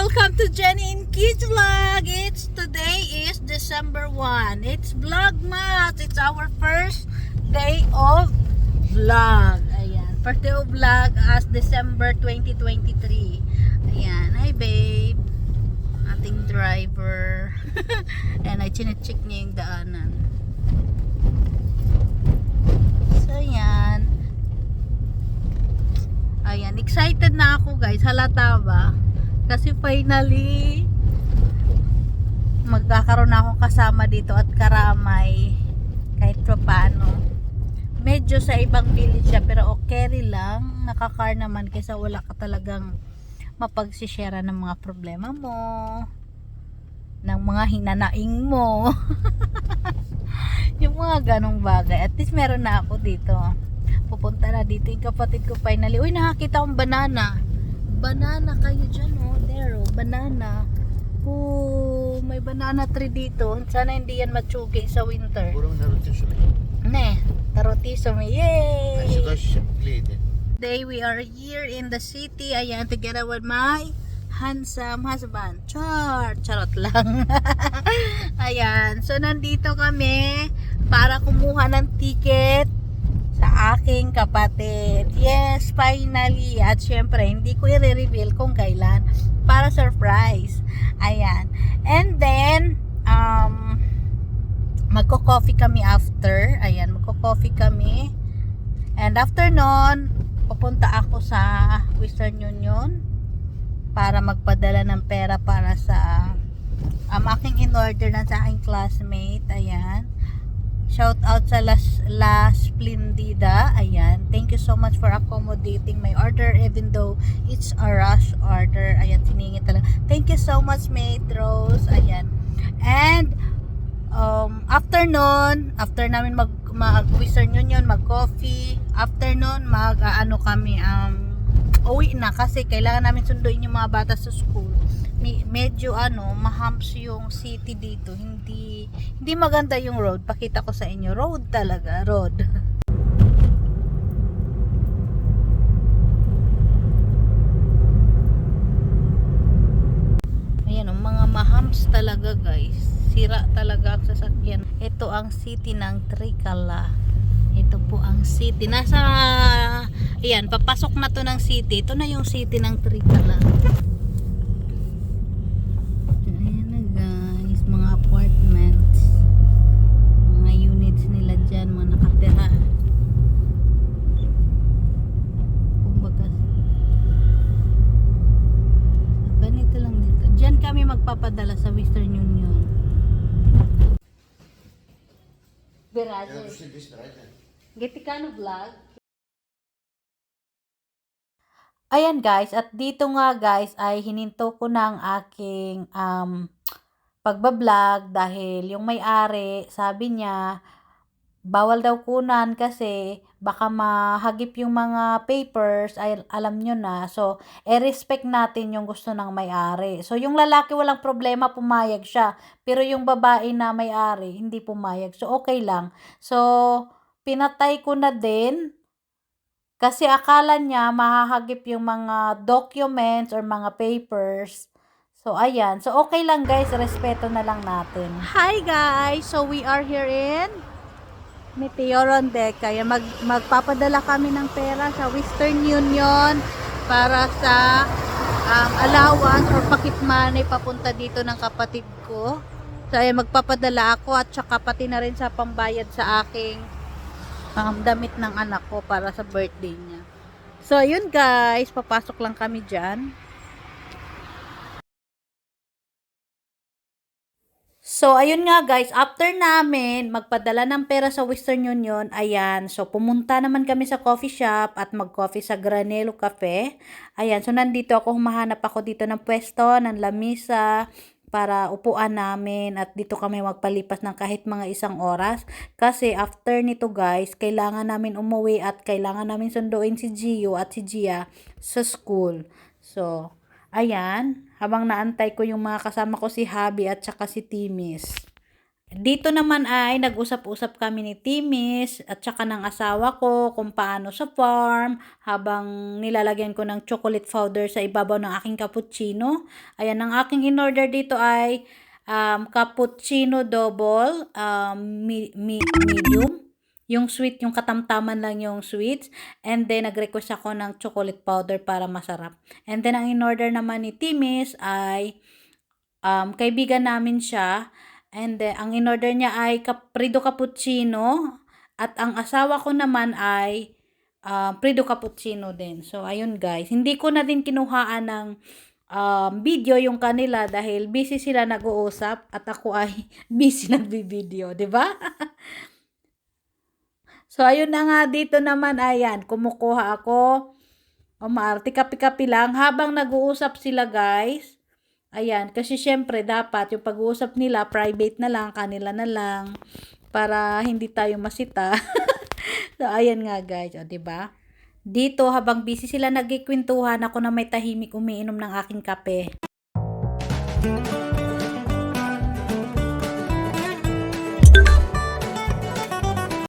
welcome to Jenny in Kids Vlog. It's today is December 1. It's Vlogmas. It's our first day of vlog. Ayan, first day of vlog as December 2023. Ayan, hi babe. Ating driver. And I chinecheck niya yung daanan. So, ayan. Ayan, excited na ako guys. Halata ba? Kasi finally, magkakaroon na akong kasama dito at karamay. Kahit pa paano. Medyo sa ibang village siya, pero okay lang. Nakakar naman kaysa wala ka talagang mapagsishare ng mga problema mo. Ng mga hinanaing mo. yung mga ganong bagay. At least meron na ako dito pupunta na dito yung kapatid ko finally uy nakakita akong banana banana kayo dyan oh banana oh may banana tree dito sana hindi yan matsugi sa winter Burung narutin siya. ne tarotiso may yay plate. Today we are here in the city. Ayan, together with my handsome husband. Char! Charot lang. Ayan. So, nandito kami para kumuha ng ticket sa aking kapatid. Yes, finally. At syempre, hindi ko i-reveal kung kailan para surprise. Ayan. And then, um, magko-coffee kami after. Ayan, magko-coffee kami. And after nun, pupunta ako sa Western Union para magpadala ng pera para sa um, aking in-order na sa aking classmate. Ayan. Shout out sa Las, La Splendida. Ayan. Thank you so much for accommodating my order even though it's a rush order. Ayan, siningi talaga. Thank you so much, Mate Rose. Ayan. And um, after nun, after namin mag, mag Western Union, mag coffee, after nun, mag ah, ano kami, um, uwi na kasi kailangan namin sunduin yung mga bata sa school. Me- medyo ano, mahams yung city dito. Hindi hindi maganda yung road. Pakita ko sa inyo, road talaga, road. Ayan, ang mga mahams talaga guys. Sira talaga ang sasakyan. Ito ang city ng Tricala. Ito po ang city. Nasa, ayan, papasok na to ng city. Ito na yung city ng Tricala. Ayan na guys, mga apartments. Mga units nila dyan, mga nakatira. Kumbaga, ganito lang dito. Diyan kami magpapadala sa Western Union. Right? Getikano vlog. Ayan guys, at dito nga guys ay hininto ko ng aking um, pagbablog dahil yung may-ari sabi niya bawal daw kunan kasi baka mahagip yung mga papers ay alam nyo na so i-respect natin yung gusto ng may-ari so yung lalaki walang problema pumayag siya pero yung babae na may-ari hindi pumayag so okay lang so pinatay ko na din kasi akala niya mahahagip yung mga documents or mga papers. So, ayan. So, okay lang guys. Respeto na lang natin. Hi guys! So, we are here in Meteoron Deck. Kaya mag, magpapadala kami ng pera sa Western Union para sa um, allowance or pocket money papunta dito ng kapatid ko. So, ayan, magpapadala ako at saka pati na rin sa pambayad sa aking um, damit ng anak ko para sa birthday niya. So, yun guys, papasok lang kami dyan. So, ayun nga guys, after namin magpadala ng pera sa Western Union, ayan, so pumunta naman kami sa coffee shop at mag-coffee sa Granelo Cafe. Ayan, so nandito ako, humahanap ako dito ng pwesto, ng lamisa, para upuan namin at dito kami magpalipas ng kahit mga isang oras. Kasi after nito guys, kailangan namin umuwi at kailangan namin sunduin si Gio at si Gia sa school. So, ayan, habang naantay ko yung mga kasama ko si Habi at saka si Timis. Dito naman ay nag-usap-usap kami ni Timis at saka ng asawa ko kung paano sa farm habang nilalagyan ko ng chocolate powder sa ibabaw ng aking cappuccino. Ayan, ang aking in-order dito ay um, cappuccino double, um, mi- mi- medium. Yung sweet, yung katamtaman lang yung sweets. And then, nag-request ako ng chocolate powder para masarap. And then, ang in-order naman ni Timis ay um, kaibigan namin siya. And then, ang in-order niya ay Caprido Cappuccino. At ang asawa ko naman ay um, Prido Cappuccino din. So, ayun guys. Hindi ko na din kinuhaan ng um, video yung kanila dahil busy sila nag-uusap at ako ay busy nagbi-video, di ba? so, ayun na nga dito naman, ayan, kumukuha ako. O, maarte kapi-kapi lang habang nag-uusap sila, guys. Ayan, kasi syempre dapat yung pag-uusap nila private na lang, kanila na lang para hindi tayo masita. so ayan nga guys, o ba? Dito habang busy sila nagkikwentuhan, ako na may tahimik umiinom ng aking kape.